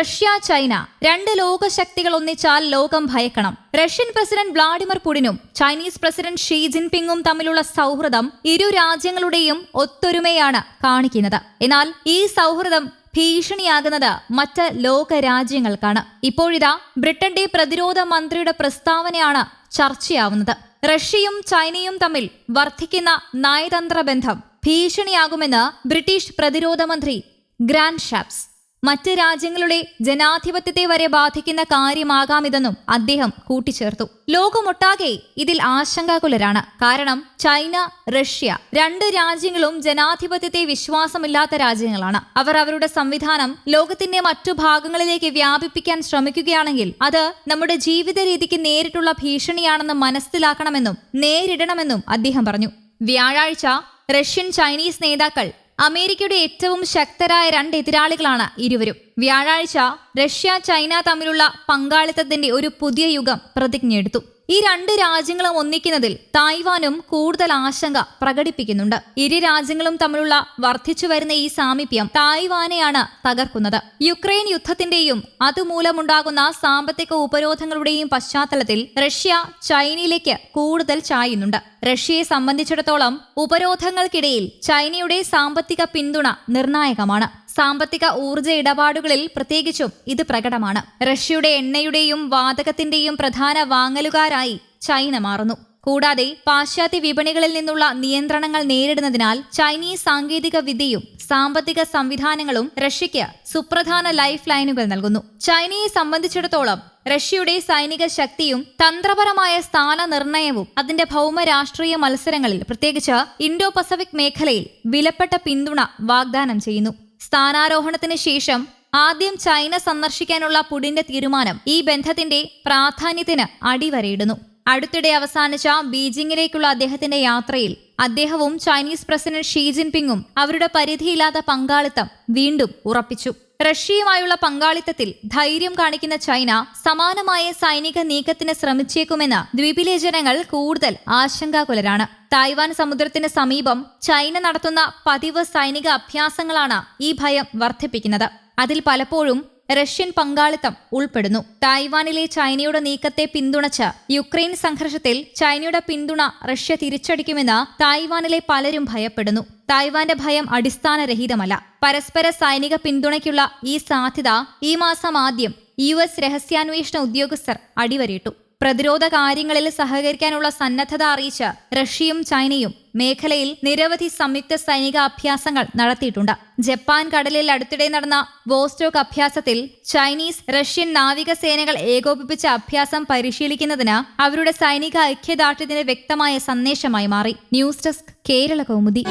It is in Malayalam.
Russia China. രണ്ട് ലോകശക്തികൾ ഒന്നിച്ചാൽ ലോകം ഭയക്കണം. റഷ്യൻ പ്രസിഡന്റ് വ്ളാഡിമിർ പുടിനും ചൈനീസ് പ്രസിഡന്റ് ഷീ ജിൻപിങ്ങും തമ്മിലുള്ള സൗഹൃദം ഇരു രാജ്യങ്ങളുടെയും ഒത്തൊരുമയാണ് കാണിക്കുന്നത്. എന്നാൽ ഈ സൗഹൃദം ഭീഷണിയാകുന്നത് മറ്റ് ലോക രാജ്യങ്ങൾക്കാണ് ഇപ്പോഴിതാ ബ്രിട്ടന്റെ പ്രതിരോധ മന്ത്രിയുടെ പ്രസ്താവനയാണ് ചർച്ചയാവുന്നത്. റഷ്യയും ചൈനയും തമ്മിൽ വർദ്ധിക്കുന്ന നയതന്ത്ര ബന്ധം ഭീഷണിയാകുമെന്ന് ബ്രിട്ടീഷ് പ്രതിരോധ മന്ത്രി ഗ്രാൻഡ് ഷാപ്സ്. മറ്റ് രാജ്യങ്ങളുടെ ജനാധിപത്യത്തെ വരെ ബാധിക്കുന്ന കാര്യമാകാമിതെന്നും അദ്ദേഹം കൂട്ടിച്ചേർത്തു. ലോകമൊട്ടാകെ ഇതിൽ ആശങ്കാകുലരാണ്. കാരണം ചൈന റഷ്യ രണ്ട് രാജ്യങ്ങളും ജനാധിപത്യത്തെ വിശ്വാസമില്ലാത്ത രാജ്യങ്ങളാണ്. അവർ അവരുടെ സംവിധാനം ലോകത്തിന്റെ മറ്റു ഭാഗങ്ങളിലേക്ക് വ്യാപിപ്പിക്കാൻ ശ്രമിക്കുകയാണെങ്കിൽ അത് നമ്മുടെ ജീവിത രീതിക്ക് നേരിട്ടുള്ള ഭീഷണിയാണെന്ന് മനസ്സിലാക്കണമെന്നും നേരിടണമെന്നും അദ്ദേഹം പറഞ്ഞു. വ്യാഴാഴ്ച റഷ്യൻ ചൈനീസ് നേതാക്കൾ അമേരിക്കയുടെ ഏറ്റവും ശക്തരായ രണ്ട് എതിരാളികളാണ് ഇരുവരും. വ്യാഴാഴ്ച റഷ്യ ചൈന തമ്മിലുള്ള പങ്കാളിത്തത്തിന്റെ ഒരു പുതിയ യുഗം പ്രതിജ്ഞയെടുത്തു. ഈ രണ്ട് രാജ്യങ്ങളും ഒന്നിക്കുന്നതിൽ തായ്വാനും കൂടുതൽ ആശങ്ക പ്രകടിപ്പിക്കുന്നുണ്ട്. ഇരു രാജ്യങ്ങളും തമ്മിലുള്ള വർദ്ധിച്ചു വരുന്ന ഈ സാമീപ്യം തായ്വാനെയാണ് തകർക്കുന്നത്. യുക്രൈൻ യുദ്ധത്തിന്റെയും അതുമൂലമുണ്ടാകുന്ന സാമ്പത്തിക ഉപരോധങ്ങളുടെയും പശ്ചാത്തലത്തിൽ റഷ്യ ചൈനയിലേക്ക് കൂടുതൽ ചായുന്നുണ്ട്. റഷ്യയെ സംബന്ധിച്ചിടത്തോളം ഉപരോധങ്ങൾക്കിടയിൽ ചൈനയുടെ സാമ്പത്തിക പിന്തുണ നിർണായകമാണ്. സാമ്പത്തിക ഊർജ ഇടപാടുകളിൽ പ്രത്യേകിച്ചും ഇത് പ്രകടമാണ്. റഷ്യയുടെ എണ്ണയുടെയും വാതകത്തിന്റെയും പ്രധാന വാങ്ങലുകാരായി ചൈന മാറുന്നു. കൂടാതെ പാശ്ചാത്യ വിപണികളിൽ നിന്നുള്ള നിയന്ത്രണങ്ങൾ നേരിടുന്നതിനാൽ ചൈനീസ് സാങ്കേതിക വിദ്യയും സാമ്പത്തിക സംവിധാനങ്ങളും റഷ്യയ്ക്ക് സുപ്രധാന ലൈഫ് ലൈനുകൾ നൽകുന്നു. ചൈനയെ സംബന്ധിച്ചിടത്തോളം റഷ്യയുടെ സൈനിക ശക്തിയും തന്ത്രപരമായ സ്ഥാനനിർണയവും അതിന്റെ ഭൗമ രാഷ്ട്രീയ മത്സരങ്ങളിൽ പ്രത്യേകിച്ച് ഇൻഡോ പസഫിക് മേഖലയിൽ വിലപ്പെട്ട പിന്തുണ വാഗ്ദാനം ചെയ്യുന്നു. സ്ഥാനാരോഹണത്തിന് ശേഷം ആദ്യം ചൈന സന്ദർശിക്കാനുള്ള പുടിന്റെ തീരുമാനം ഈ ബന്ധത്തിന്റെ പ്രാധാന്യത്തിന് അടിവരയിടുന്നു. അടുത്തിടെ അവസാനിച്ച ബീജിംഗിലേക്കുള്ള അദ്ദേഹത്തിന്റെ യാത്രയിൽ അദ്ദേഹവും ചൈനീസ് പ്രസിഡന്റ് ഷീ ജിൻപിങ്ങും അവരുടെ പരിധിയില്ലാത്ത പങ്കാളിത്തം വീണ്ടും ഉറപ്പിച്ചു. റഷ്യയുമായുള്ള പങ്കാളിത്തത്തിൽ ധൈര്യം കാണിക്കുന്ന ചൈന സമാനമായ സൈനിക നീക്കത്തിന് ശ്രമിച്ചേക്കുമെന്ന് ദ്വീപിലെ ജനങ്ങൾ കൂടുതൽ ആശങ്കാകുലരാണ്. തായ്വാൻ സമുദ്രത്തിന് സമീപം ചൈന നടത്തുന്ന പതിവ് സൈനിക അഭ്യാസങ്ങളാണ് ഈ ഭയം വർദ്ധിപ്പിക്കുന്നത്. അതിൽ പലപ്പോഴും റഷ്യൻ പങ്കാളിത്തം ഉൾപ്പെടുന്നു. തായ്വാനിലെ ചൈനയുടെ നീക്കത്തെ പിന്തുണച്ച് യുക്രൈൻ സംഘർഷത്തിൽ ചൈനയുടെ പിന്തുണ റഷ്യ തിരിച്ചടിക്കുമെന്ന് തായ്വാനിലെ പലരും ഭയപ്പെടുന്നു. തായ്വാന്റെ ഭയം അടിസ്ഥാനരഹിതമല്ല. പരസ്പര സൈനിക പിന്തുണയ്ക്കുള്ള ഈ സാധ്യത ഈ മാസം ആദ്യം യു എസ് രഹസ്യാന്വേഷണ ഉദ്യോഗസ്ഥർ അടിവരയിട്ടു. പ്രതിരോധ കാര്യങ്ങളിൽ സഹകരിക്കാനുള്ള സന്നദ്ധത അറിയിച്ച് റഷ്യയും ചൈനയും മേഖലയിൽ നിരവധി സംയുക്ത സൈനിക അഭ്യാസങ്ങൾ നടത്തിയിട്ടുണ്ട്. ജപ്പാൻ കടലിൽ അടുത്തിടെ നടന്ന വോസ്റ്റോക്ക് അഭ്യാസത്തിൽ ചൈനീസ് റഷ്യൻ നാവികസേനകൾ ഏകോപിപ്പിച്ച അഭ്യാസം പരിശീലിക്കുന്നതിന് അവരുടെ സൈനിക ഐക്യദാർഢ്യത്തിന്റെ വ്യക്തമായ സന്ദേശമായി മാറി. News desk Kerala Kaumudi.